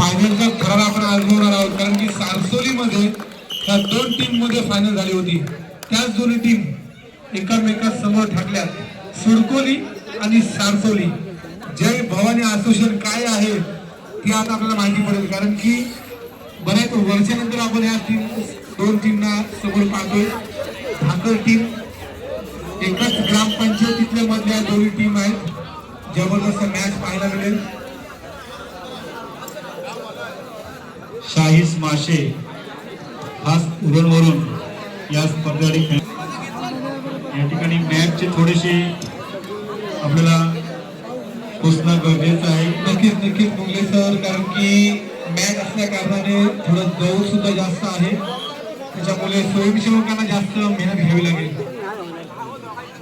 फायनलचा खरा आपण आजमावणार आहोत. कारण की सारसोलीमध्ये त्या दोन टीममध्ये फायनल झाली होती. त्याच दोन्ही टीम एकामेका समोर ठाकल्यात. सुडकोली आणि सारसोली. जय भवानी असोसिएशन काय आहे ती आता आपल्याला माहिती पडेल. कारण की बऱ्याच वर्षानंतर आपण या टीम दोन टीमना समोर पाहतोय. ठाकर टीम एकाच ग्रामपंचायतीतल्या मधल्या दोन्ही टीम आहेत. जबरदस्त मॅच पाहायला मिळेल. शाहीस माशे खास उरणवरून या स्पर्धेसाठी खेळ या ठिकाणी मॅचचे थोडेसे आपल्याला पोचणं गरजेचं आहे. नक्कीच नक्कीच मुंगले सर कारण की मॅच असल्या कारणाने थोडं दौड सुद्धा जास्त आहे. त्याच्यामुळे स्वयंसेवकांना जास्त मेहनत घ्यावी लागेल.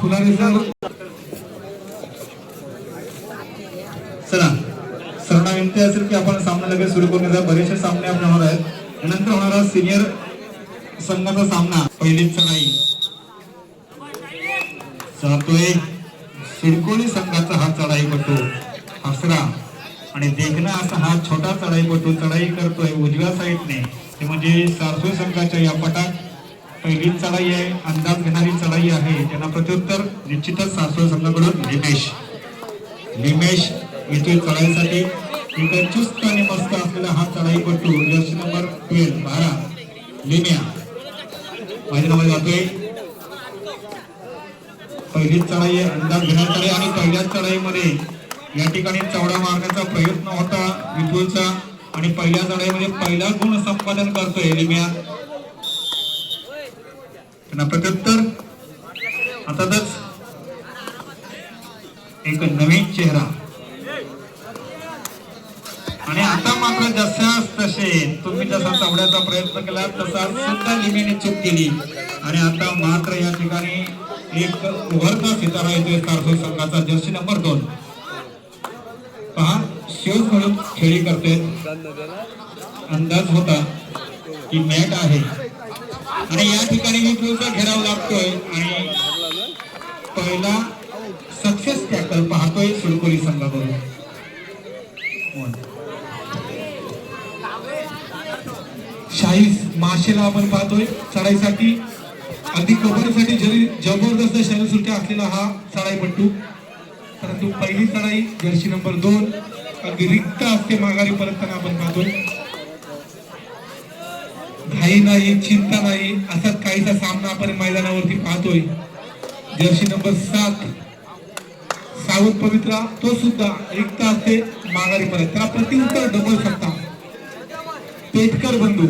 फुलारे सर. चला सर्वांना असेल की आपण सामना लगेच सुरू करून बरेचसे सामने आपण होणार आहेत. नंतर होणारा सिनियर संघाचा सामना. पहिलीच चढाई जातोय सिडकोली संघाचा हा चढाई चढाईपटू हसरा. आणि देखना असा हा छोटा चढाई चढाईपटू चढाई करतोय उजव्या साईडने. ते म्हणजे सारसोई संघाच्या या पटात पहिली चढाई आहे अंदाज घेणारी चढाई आहे. त्यांना प्रत्युत्तर निश्चितच सारसोई संघाकडून लिमेश लिमेश येथील चढाईसाठी. इकडे चुस्त आणि मस्त असलेला हा चढाईपटू जर्सी नंबर ट्वेल्व बारा लिम्या मैदानामध्ये जातोय. पहिलीच चढाई अंदाज घेण्यात आले आणि पहिल्याच चढाईमध्ये या ठिकाणी चवडा मारण्याचा प्रयत्न होता विपुलचा आणि पहिल्या चढाईमध्ये पहिला गुण संपादन करतोय लिम्या त्यांना प्रत्युत्तर. अर्थातच एक नवीन चेहरा. आणि आता मात्र जशास तसे तुम्ही जसा चवड्याचा प्रयत्न केला तसा सुद्धा लिमीने चूक केली. आणि आता मात्र या ठिकाणी एक उभरता सितारा येतोय कारसो संघाचा जर्सी नंबर दोन. पहा शिव म्हणून खेळी करते अंदाज होता की मॅट आहे. आणि या ठिकाणी विपुलचा घेराव लागतोय आणि पहिला सक्सेस टॅकल पाहतोय सुडकोली संघाकडून साईज माशेला आपण पाहतोय. चढाईसाठी अगदी कबड्डीसाठी जरी जबरदस्त शरीरसुट्या असलेला हा चढाईपट्टू परंतु पहिली चढाई जर्सी नंबर दोन अगदी रिक्त असते माघारी परतताना आपण पाहतोय. घाई नाही चिंता नाही असाच काहीसा सामना आपण मैदानावरती पाहतोय. जर्सी नंबर सात सावध पवित्रा तो सुद्धा रिक्त असते माघारी परत त्याला प्रतिउत्तर डबल सत्ता. पेटकर बंधू.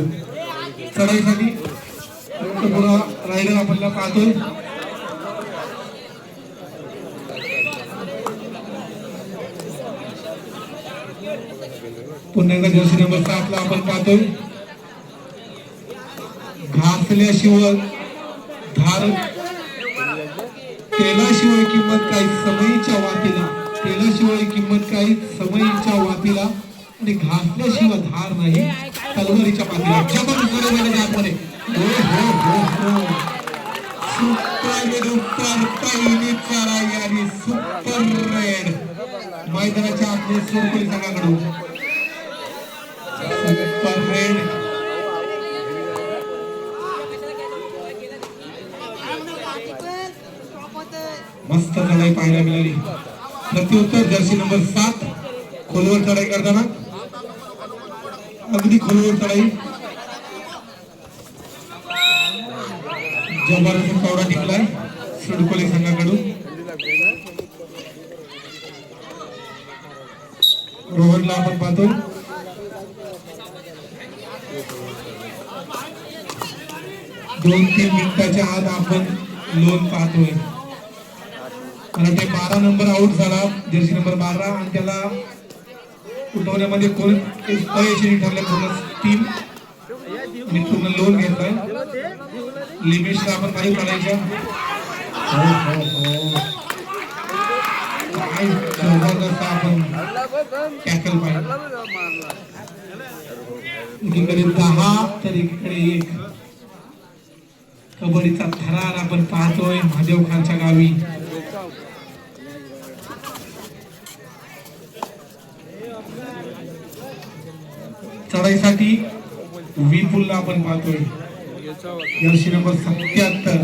चढाईसाठी पुरा रायडर आपल्याला पाहतोय. पुन्हा एकदा जर्सी नंबर सातला आपण पाहतोय. घासल्याशिवाय धार तेलाशिवाय किंमत काही समयीच्या वातीला. तेलाशिवाय किंमत काही समयीच्या वातीला. आणि घासल्याशिवाय धार नाही. तलवारीच्या पाठीला. जबरदस्त गेलेल्या आतमध्ये. हो हो हो हो. सुपर दुप्पर पहिली चढाई आणि सुपर रेड. मैदानाच्या आतले सुरकुली संघाकडून. Super raid. मस्त चढाई पाहायला मिळाली. प्रत्युत्तर जर्सी नंबर सात. खोलवर चढाई करताना. अगदी खोलवर चढाई जबरदस्त पावडा निघलाय सुडकोली संघाकडून. रोहनला आपण पाहतो. दोन तीन मिनिटाच्या आत आपण लोन पाहतोय. कारण ते बारा नंबर आउट झाला जर्सी नंबर बारा आणि त्याला उठवण्यामध्ये कोण अयशस्वी ठरले? पूर्ण टीम मी पूर्ण लोन घेतलाय. लिमिटला आपण काही काढायच्या. हो, हो, हो. काय जबरदस्त आपण टॅकल पाहिजे एकीकडे दहा तर एकीकडे एक. कबड्डीचा थरार आपण पाहतोय महादेव खानच्या गावी. चढाईसाठी व्ही पुलला आपण पाहतोय. जर्सी नंबर सत्याहत्तर.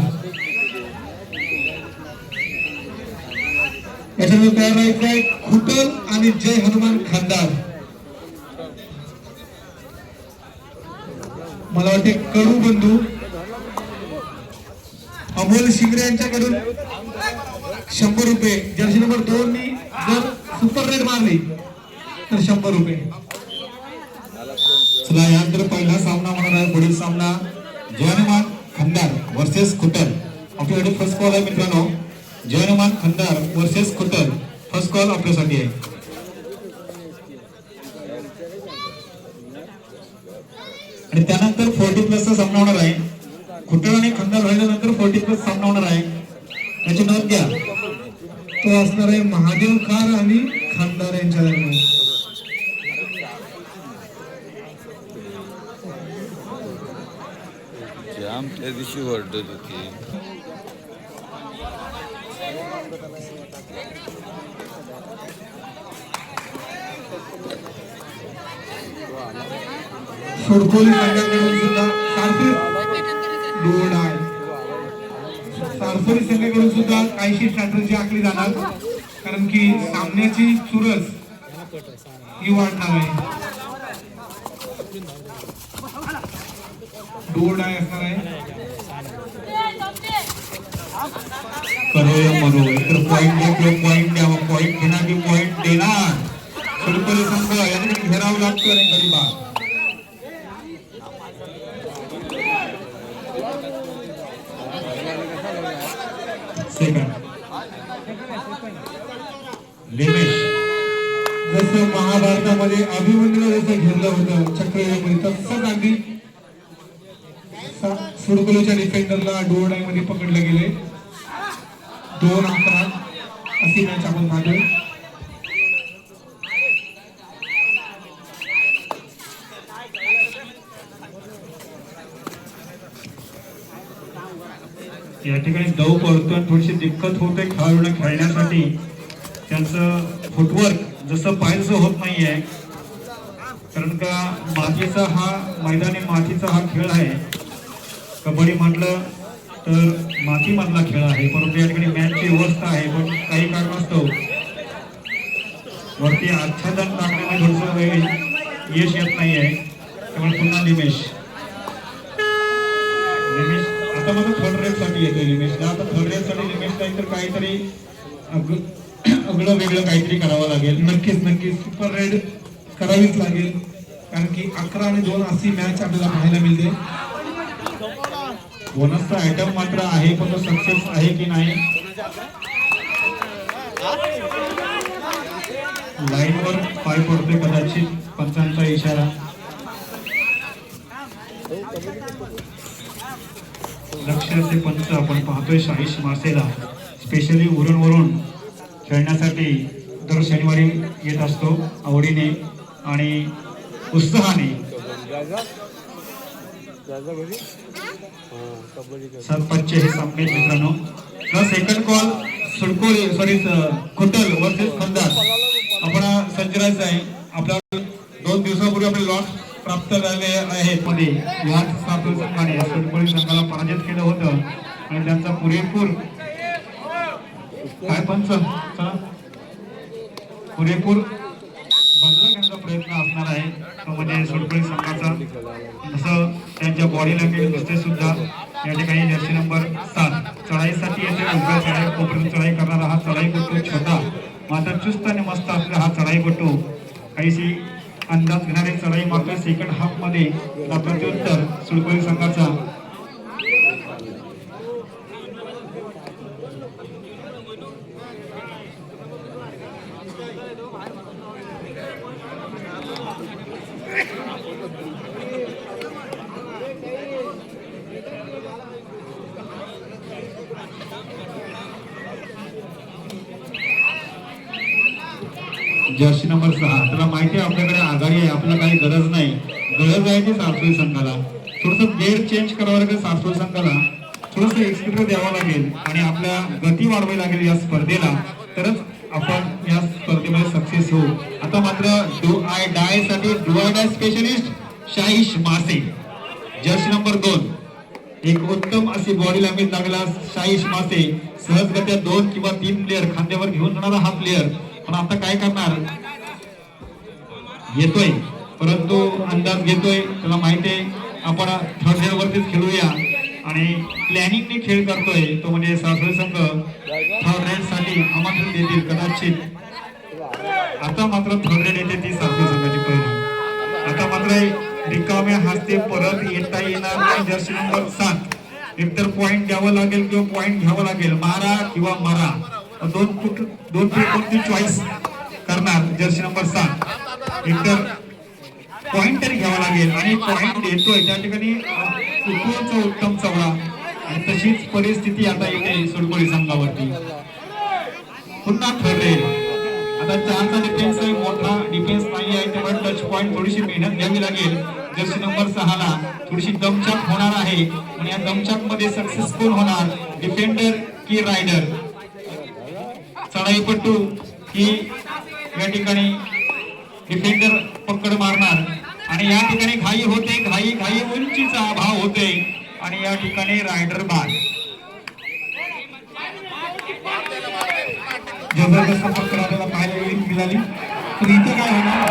याच्यानंतर तयार राहायचंय खुटल आणि जय हनुमान खानदार मला वाटते कडू बंधू अमोल शिंगरे यांच्याकडून शंभर रुपये. जर्सी नंबर दोन जर सुपर रेड मारली तर शंभर रुपये. चला यानंतर पहिला सामना होणार आहे पुढील सामना जयनुमान खंदार वर्सेस खुटर आपल्याकडे फर्स्ट कॉल आहे मित्रांनो. जयनुमान Khandar versus Khutar first call आपल्यासाठी आहे. आणि त्यानंतर फोर्टी प्लसचा सामना होणार आहे. खुटर आणि खंदार झाल्यानंतर फोर्टी प्लस सामना होणार आहे. त्याची नोंद घ्या तो असणार आहे महादेव खार आणि खानदार यांच्या दरम्यान त्या दिवशी ओरडत होती. सोडकोली संघाकडून सुद्धा सारथी संघाकडून सुद्धा काहीशी स्ट्रॅटर्जी आखली जाणार. कारण की सामन्याची चुरस ही वाढणार आहे. दोन आहे असणार आहे. करो करूया मरो इतर पॉईंट घेतलो पॉईंट द्यावा. पॉईंट घेणार की पॉईंट देणार. सुरपली संघ याने घेरावं लागतो रे गरीबा. लिमिट जसं महाभारतामध्ये अभिमन्यूला जसं घेरलं होतं चक्रव्यूहामध्ये तसंच अगदी सा- सुडकुलोच्या डिफेंडरला डोरडायमध्ये पकडलं गेले. दोन अकरा अशी मॅच आपण पाहतोय. या ठिकाणी दव पडतो आणि थोडीशी दिक्कत होते खेळाडूंना खेळण्यासाठी. त्यांचं फुटवर्क जसं पाहिजे होत नाहीये. कारण का मातीचा हा मैदानी मातीचा हा खेळ आहे. कबड्डी म्हटलं तर मातीमधला खेळ आहे. परंतु या ठिकाणी मॅचची व्यवस्था आहे पण काही कारणास्तव वरती आच्छादन टाकण्यामध्ये थोडंसं वेळ यश येत नाही आहे त्यामुळे पुन्हा निमेश. निमेश आता मला थर्ड रेटसाठी येतोय निमेशला आता थर्ड रेटसाठी निमेश नाही तर काहीतरी अगळं वेगळं काहीतरी करावं लागेल. नक्कीच नक्कीच. सुपर रेड करावीच लागेल. कारण की अकरा आणि दोन अशी मॅच आपल्याला पाहायला मिळते. बोनसचा आयटम मात्र आहे पण तो सक्सेस आहे की नाही? लाईनवर पाय पडते कदाचित पंचांचा इशारा. लक्षाचे पंच आपण पाहतोय शाहीश मासेला. स्पेशली उरण वरून खेळण्यासाठी दर शनिवारी येत असतो आवडीने आणि उत्साहाने. सरपंच हे सामने मित्रांनो. सेकंड कॉल सुडकोल सॉरी खुटल वर्सेस खंदार. आपण संचरायचं आहे. आपल्या दोन दिवसापूर्वी आपले लॉट प्राप्त झाले आहेत. मध्ये लॉट स्थापन संघाने सुडकोली संघाला पराजित केलं होतं. आणि त्यांचा पुरेपूर काय पंच? पुरेपूर करण्याचा प्रयत्न असणार आहे. तो म्हणजे सुडकोली संघाचा. जसं त्यांच्या बॉडी लँग्वेज दिसते सुद्धा या ठिकाणी जर्सी नंबर सात. चढाईसाठी येथे उभ्या चढाई कोपऱ्यात चढाई करणारा हा चढाई चढाईपटू छोटा. मात्र चुस्त आणि मस्त असलेला हा चढाई चढाईपटू काहीशी अंदाज घेणारे चढाई मात्र सेकंड हाफमध्ये प्रत्युत्तर सुडकोली संघाचा जर्सी नंबर सहा. त्याला माहिती आहे आपल्याकडे आघाडी आहे आपल्याला काही गरज नाही. गरज आहे ती सारसोई संघाला. थोडस गेअर चेंज करावं लागेल सारसोई संघाला. थोडस एक्सपिरियन्स द्यावा लागेल आणि आपल्या गती वाढवावी लागेल या स्पर्धेला. तरच आपण या स्पर्धेमध्ये सक्सेस होऊ. आता मात्र डू आय डायसाठी डू डाय स्पेशलिस्ट शाहिश मासे. जर्सी नंबर दोन. एक उत्तम अशी बॉडी लँग्वेज लागला शाहिश मासे. सहजगत्या दोन किंवा तीन प्लेअर खांद्यावर घेऊन जाणारा हा प्लेअर पण आता काय करणार? येतोय. परंतु अंदाज घेतोय. त्याला माहिती आहे आपण थर्ड रेड वरतीच खेळूया. आणि प्लॅनिंगने खेळ करतोय. तो म्हणजे सासरी संघ. थर्ड रेडसाठी आमंत्रण देतील कदाचित. आता मात्र थर्ड रेड येते ती सासरी संघाची पहिली. आता मात्र रिकाम्या हस्ते परत येता येणार नाही. जर्सी नंबर सात. एकतर पॉइंट द्यावं लागेल किंवा पॉइंट घ्यावं लागेल. मारा किंवा मारा. दोन फूट दोन फूट कोणती चॉईस करणार जर्सी नंबर सात. एकतर पॉईंट तरी घ्यावा लागेल आणि पॉइंट देतोय त्या ठिकाणी उपयोगचा उत्तम चवळा आणि तशीच परिस्थिती आता येते सुरकोळी संघावरती. पुन्हा ठरले आता चारचा डिफेन्स आहे मोठा डिफेन्स नाही आहे त्यामुळे टच पॉईंट थोडीशी मेहनत घ्यावी लागेल. जर्सी नंबर सहाला थोडीशी दमछाक होणार आहे. आणि या दमछाकमध्ये सक्सेसफुल होणार डिफेंडर की रायडर चढाईपट्टू की या ठिकाणी डिफेंडर पकड मारणार. आणि या ठिकाणी घाई होते घाई घाई उंचीचा अभाव होते. आणि या ठिकाणी रायडर बाद जबरदस्त पकड आपल्याला पाहायला वेळी मिळाली तर इथे काय होणार?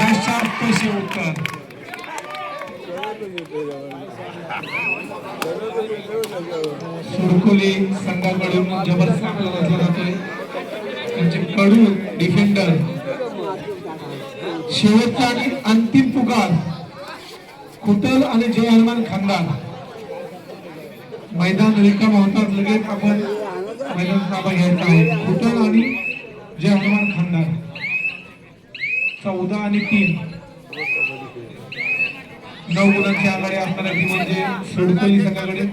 दशात पैसे उत्तर. सुरकुली संघाकडून जबर आपला जातोय त्यांचे कडू डिफेंडर शेवटचा आणि अंतिम पुकार. कुटल आणि जय हनुमान खानदार मैदान रिकाम होतात. लगेच आपण मैदान ताबा घ्यायचा आहे. कुटल आणि जय हनुमान खानदार चौदा आणि तीन. नऊ गुणांची आघाडी असणाऱ्या टीम म्हणजे सोडकोली संघाकडे.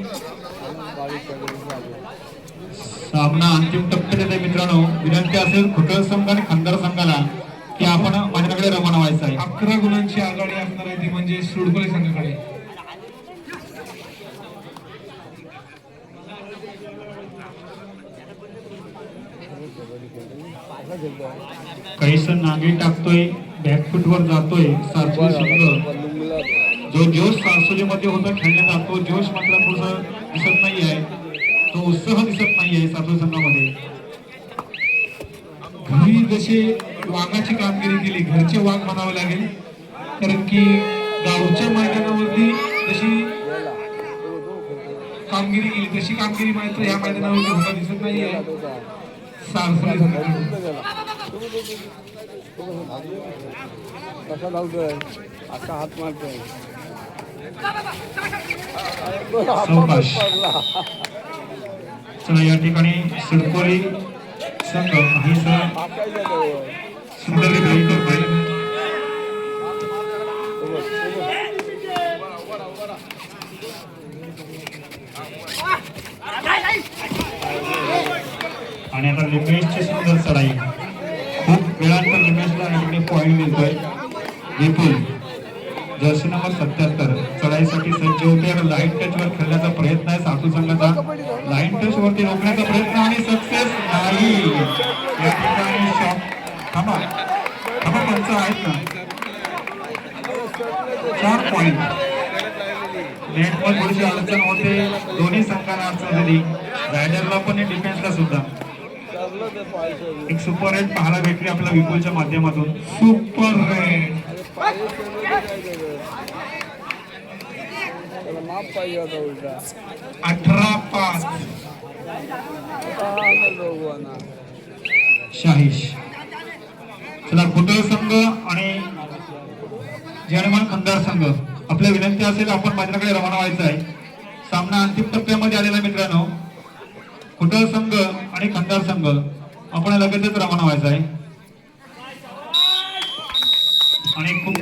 सामना अंतिम टप्प्यात येते मित्रांनो. विनंती असेल खुटळ संघ आणि खंदार संघाला की आपण माझ्याकडे रवाना व्हायचं आहे. अकरा गुणांची आघाडी असणार आहे ती म्हणजे सुडकोली संघाकडे. काहीसं नागे टाकतोय बॅकफूट वर जातोय सारसोली संघ जो जोश सासोलीमध्ये होता खेळण्याचा तो जोश मात्र थोडस दिसत नाही आहे तो उत्साह दिसत नाही आहे सारसोली संघामध्ये घरी जसे वाघाची कामगिरी केली घरचे वाघ म्हणावे लागेल कारण की गावच्या मैदानावरती जशी कामगिरी केली तशी कामगिरी मात्र या मैदानावरती होता दिसत नाही आहे सारसोली संघाकडून कसा आता हात मारतोय. सावकाश चला या ठिकाणी सिडकोली संघ ही सर. टाकायचं भाई सुंदर आणि आता लिमेशची सुंदर चढाई. खूप वेळानंतर लिमेशला या पॉईंट मिळतोय. विपुल. जर्सी नंबर सत्याहत्तर. चढाईसाठी सज्ज होते आणि लाईन टच वर खेळण्याचा प्रयत्न आहे सातू संघाचा. लाईन टच वरती रोखण्याचा प्रयत्न आणि सक्सेस नाही. या ठिकाणी शॉट थांबा. थांबा पंच आहेत ना. चार पॉईंट नेटवर थोडीशी अडचण होते. दोन्ही संघाला अडचण झाली. रायडरला पण डिफेन्सला सुद्धा. एक सुपर रेट पाहायला भेटली आपल्या विपुलच्या माध्यमातून. सुपर रेट अठरा पाच आता शाहीश. चला खुटळ संघ आणि जर्मन खंदार संघ. आपल्या विनंती असेल आपण माझ्याकडे रवाना व्हायचं आहे. सामना अंतिम टप्प्यामध्ये आलेला मित्रांनो. खुटळ संघ आणि खंदार संघ. आपण लगेचच रवाना व्हायचं आहे. आणि खूप